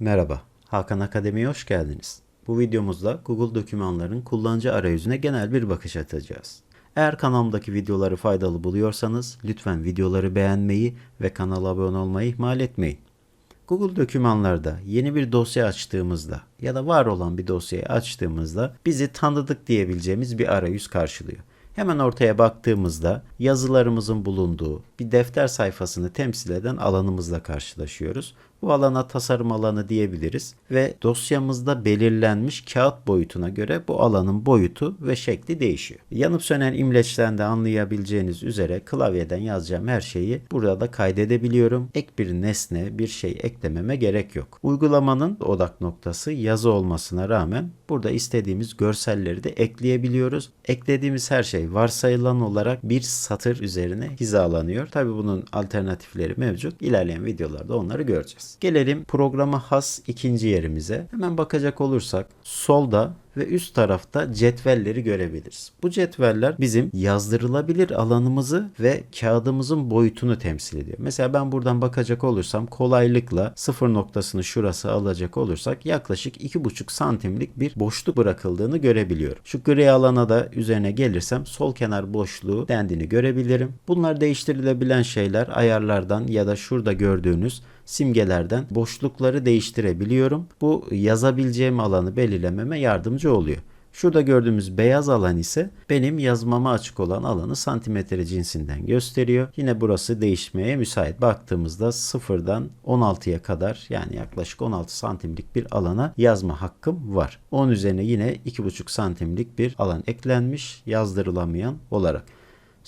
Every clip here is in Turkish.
Merhaba, Hakan Akademi'ye hoş geldiniz. Bu videomuzda Google dokümanların kullanıcı arayüzüne genel bir bakış atacağız. Eğer kanalımdaki videoları faydalı buluyorsanız lütfen videoları beğenmeyi ve kanala abone olmayı ihmal etmeyin. Google dokümanlarda yeni bir dosya açtığımızda ya da var olan bir dosyayı açtığımızda bizi tanıdık diyebileceğimiz bir arayüz karşılıyor. Hemen ortaya baktığımızda yazılarımızın bulunduğu bir defter sayfasını temsil eden alanımızla karşılaşıyoruz. Bu alana tasarım alanı diyebiliriz ve dosyamızda belirlenmiş kağıt boyutuna göre bu alanın boyutu ve şekli değişiyor. Yanıp sönen imleçten de anlayabileceğiniz üzere klavyeden yazacağım her şeyi burada da kaydedebiliyorum. Ek bir nesne, bir şey eklememe gerek yok. Uygulamanın odak noktası yazı olmasına rağmen burada istediğimiz görselleri de ekleyebiliyoruz. Eklediğimiz her şey varsayılan olarak bir satır üzerine hizalanıyor. Tabi bunun alternatifleri mevcut. İlerleyen videolarda onları göreceğiz. Gelelim programa has ikinci yerimize. Hemen bakacak olursak solda ve üst tarafta cetvelleri görebiliriz. Bu cetveller bizim yazdırılabilir alanımızı ve kağıdımızın boyutunu temsil ediyor. Mesela ben buradan bakacak olursam kolaylıkla sıfır noktasını şurası alacak olursak yaklaşık 2,5 santimlik bir boşluk bırakıldığını görebiliyorum. Şu gri alana da üzerine gelirsem sol kenar boşluğu dendiğini görebilirim. Bunlar değiştirilebilen şeyler ayarlardan ya da şurada gördüğünüz simgelerden boşlukları değiştirebiliyorum. Bu yazabileceğim alanı belirlememe yardımcı oluyor. Şurada gördüğümüz beyaz alan ise benim yazmama açık olan alanı santimetre cinsinden gösteriyor. Yine burası değişmeye müsait. Baktığımızda sıfırdan 16'ya kadar yani yaklaşık 16 santimlik bir alana yazma hakkım var. Onun üzerine yine 2,5 santimlik bir alan eklenmiş yazdırılamayan olarak.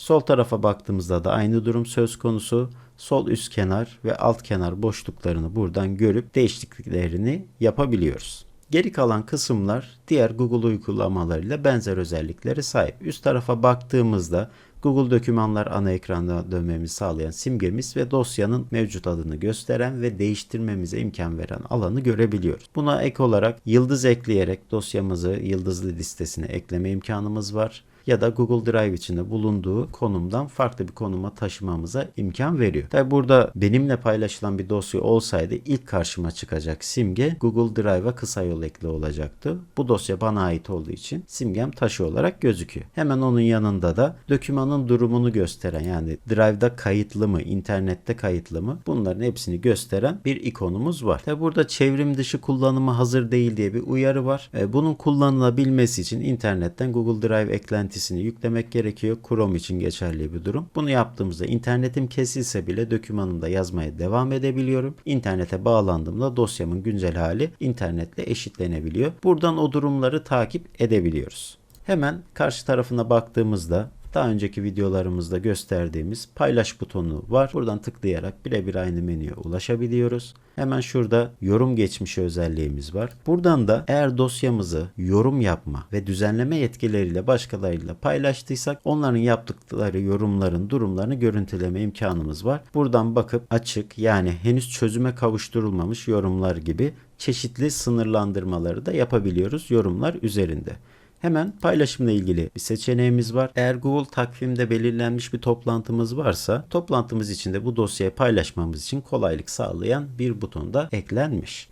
Sol tarafa baktığımızda da aynı durum söz konusu. Sol üst kenar ve alt kenar boşluklarını buradan görüp değişikliklerini yapabiliyoruz. Geri kalan kısımlar diğer Google uygulamalarıyla benzer özelliklere sahip. Üst tarafa baktığımızda Google Dokümanlar ana ekranda dönmemizi sağlayan simgemiz ve dosyanın mevcut adını gösteren ve değiştirmemize imkan veren alanı görebiliyoruz. Buna ek olarak yıldız ekleyerek dosyamızı yıldızlı listesine ekleme imkanımız var ya da Google Drive içinde bulunduğu konumdan farklı bir konuma taşımamıza imkan veriyor. Tabi burada benimle paylaşılan bir dosya olsaydı ilk karşıma çıkacak simge Google Drive'a kısa yol ekli olacaktı. Bu dosya bana ait olduğu için simgem taşı olarak gözüküyor. Hemen onun yanında da dokümanın durumunu gösteren yani Drive'da kayıtlı mı, internette kayıtlı mı bunların hepsini gösteren bir ikonumuz var. Tabi burada çevrim dışı kullanımı hazır değil diye bir uyarı var. E, bunun kullanılabilmesi için internetten Google Drive eklentisini yüklemek gerekiyor. Chrome için geçerli bir durum. Bunu yaptığımızda internetim kesilse bile dokümanımda yazmaya devam edebiliyorum. İnternete bağlandığımda dosyamın güncel hali internetle eşitlenebiliyor. Buradan o durumları takip edebiliyoruz. Hemen karşı tarafına baktığımızda daha önceki videolarımızda gösterdiğimiz paylaş butonu var. Buradan tıklayarak birebir aynı menüye ulaşabiliyoruz. Hemen şurada yorum geçmişi özelliğimiz var. Buradan da eğer dosyamızı yorum yapma ve düzenleme yetkileriyle başkalarıyla paylaştıysak onların yaptıkları yorumların durumlarını görüntüleme imkanımız var. Buradan bakıp açık yani henüz çözüme kavuşturulmamış yorumlar gibi çeşitli sınırlandırmaları da yapabiliyoruz yorumlar üzerinde. Hemen paylaşımla ilgili bir seçeneğimiz var. Eğer Google takvimde belirlenmiş bir toplantımız varsa toplantımız içinde bu dosyayı paylaşmamız için kolaylık sağlayan bir buton da eklenmiş.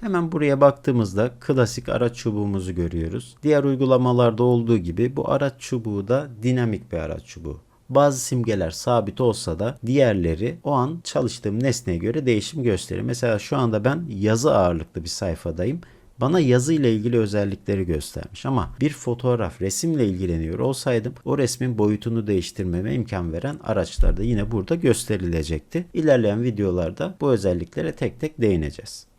Hemen buraya baktığımızda klasik araç çubuğumuzu görüyoruz. Diğer uygulamalarda olduğu gibi bu araç çubuğu da dinamik bir araç çubuğu. Bazı simgeler sabit olsa da diğerleri o an çalıştığım nesneye göre değişim gösterir. Mesela şu anda ben yazı ağırlıklı bir sayfadayım bana yazı ile ilgili özellikleri göstermiş ama bir fotoğraf resimle ilgileniyor olsaydım o resmin boyutunu değiştirmeme imkan veren araçlar da yine burada gösterilecekti. İlerleyen videolarda bu özelliklere tek tek değineceğiz.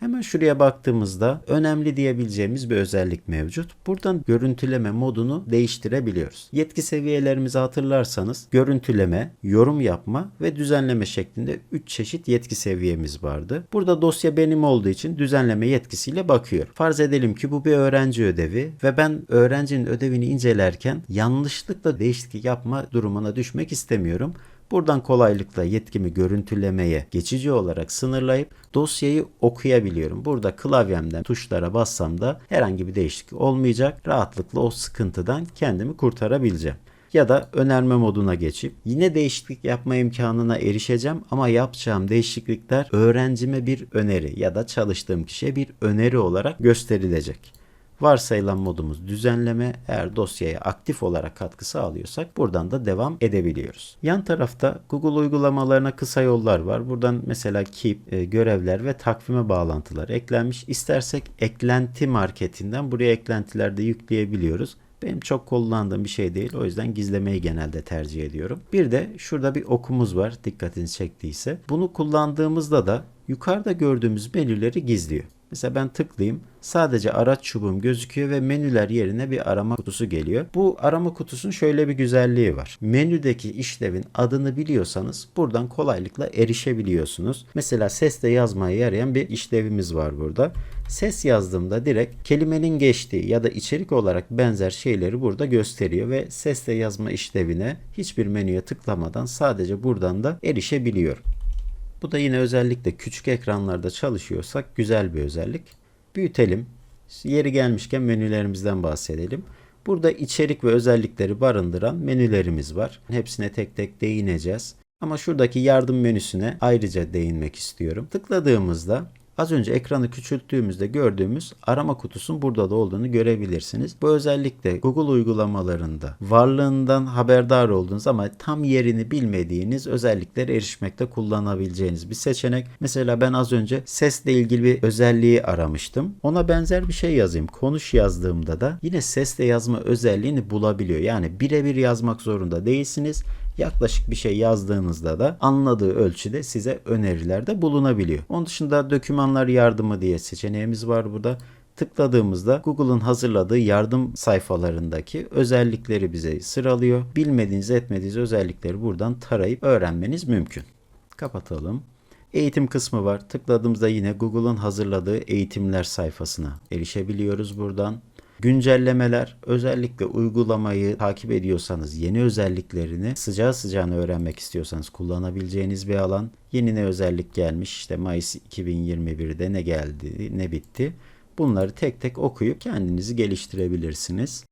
Hemen şuraya baktığımızda önemli diyebileceğimiz bir özellik mevcut. Buradan görüntüleme modunu değiştirebiliyoruz. Yetki seviyelerimizi hatırlarsanız görüntüleme, yorum yapma ve düzenleme şeklinde 3 çeşit yetki seviyemiz vardı. Burada dosya benim olduğu için düzenleme yetkisiyle bakıyorum. Farz edelim ki bu bir öğrenci ödevi ve ben öğrencinin ödevini incelerken yanlışlıkla değişiklik yapma durumuna düşmek istemiyorum. Buradan kolaylıkla yetkimi görüntülemeye geçici olarak sınırlayıp dosyayı okuyabiliyorum. Burada klavyemden tuşlara bassam da herhangi bir değişiklik olmayacak. Rahatlıkla o sıkıntıdan kendimi kurtarabileceğim. ya da önerme moduna geçip yine değişiklik yapma imkanına erişeceğim ama yapacağım değişiklikler öğrencime bir öneri ya da çalıştığım kişiye bir öneri olarak gösterilecek. Varsayılan modumuz düzenleme. Eğer dosyaya aktif olarak katkı sağlıyorsak buradan da devam edebiliyoruz. Yan tarafta Google uygulamalarına kısa yollar var. Buradan mesela keep, e, görevler ve takvime bağlantılar eklenmiş. İstersek eklenti marketinden buraya eklentiler de yükleyebiliyoruz. Benim çok kullandığım bir şey değil. O yüzden gizlemeyi genelde tercih ediyorum. Bir de şurada bir okumuz var dikkatinizi çektiyse. Bunu kullandığımızda da yukarıda gördüğümüz menüleri gizliyor. Mesela ben tıklayayım. Sadece araç çubuğum gözüküyor ve menüler yerine bir arama kutusu geliyor. Bu arama kutusunun şöyle bir güzelliği var. Menüdeki işlevin adını biliyorsanız buradan kolaylıkla erişebiliyorsunuz. Mesela sesle yazmaya yarayan bir işlevimiz var burada. Ses yazdığımda direkt kelimenin geçtiği ya da içerik olarak benzer şeyleri burada gösteriyor ve sesle yazma işlevine hiçbir menüye tıklamadan sadece buradan da erişebiliyorum. Bu da yine özellikle küçük ekranlarda çalışıyorsak güzel bir özellik. Büyütelim. Yeri gelmişken menülerimizden bahsedelim. Burada içerik ve özellikleri barındıran menülerimiz var. Hepsine tek tek değineceğiz. Ama şuradaki yardım menüsüne ayrıca değinmek istiyorum. Tıkladığımızda Az önce ekranı küçülttüğümüzde gördüğümüz arama kutusunun burada da olduğunu görebilirsiniz. Bu özellikle Google uygulamalarında varlığından haberdar olduğunuz ama tam yerini bilmediğiniz özelliklere erişmekte kullanabileceğiniz bir seçenek. Mesela ben az önce sesle ilgili bir özelliği aramıştım. Ona benzer bir şey yazayım. Konuş yazdığımda da yine sesle yazma özelliğini bulabiliyor. Yani birebir yazmak zorunda değilsiniz yaklaşık bir şey yazdığınızda da anladığı ölçüde size önerilerde bulunabiliyor. Onun dışında dokümanlar yardımı diye seçeneğimiz var burada tıkladığımızda Google'ın hazırladığı yardım sayfalarındaki özellikleri bize sıralıyor. Bilmediğiniz etmediğiniz özellikleri buradan tarayıp öğrenmeniz mümkün. Kapatalım. Eğitim kısmı var. Tıkladığımızda yine Google'ın hazırladığı eğitimler sayfasına erişebiliyoruz buradan. Güncellemeler özellikle uygulamayı takip ediyorsanız yeni özelliklerini sıcağı sıcağına öğrenmek istiyorsanız kullanabileceğiniz bir alan. Yeni ne özellik gelmiş işte Mayıs 2021'de ne geldi ne bitti. Bunları tek tek okuyup kendinizi geliştirebilirsiniz.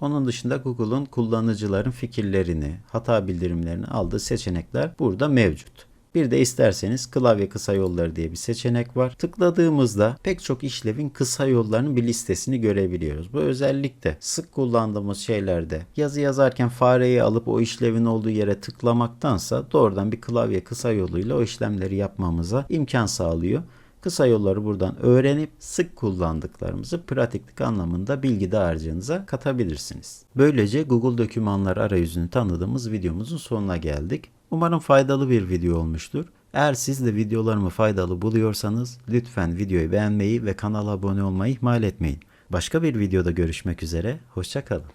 Onun dışında Google'un kullanıcıların fikirlerini, hata bildirimlerini aldığı seçenekler burada mevcut. Bir de isterseniz klavye kısa yolları diye bir seçenek var. Tıkladığımızda pek çok işlevin kısa yollarının bir listesini görebiliyoruz. Bu özellikle sık kullandığımız şeylerde yazı yazarken fareyi alıp o işlevin olduğu yere tıklamaktansa doğrudan bir klavye kısa yoluyla o işlemleri yapmamıza imkan sağlıyor. Kısa yolları buradan öğrenip sık kullandıklarımızı pratiklik anlamında bilgi dağarcığınıza katabilirsiniz. Böylece Google Dokümanlar arayüzünü tanıdığımız videomuzun sonuna geldik. Umarım faydalı bir video olmuştur. Eğer siz de videolarımı faydalı buluyorsanız lütfen videoyu beğenmeyi ve kanala abone olmayı ihmal etmeyin. Başka bir videoda görüşmek üzere, hoşçakalın.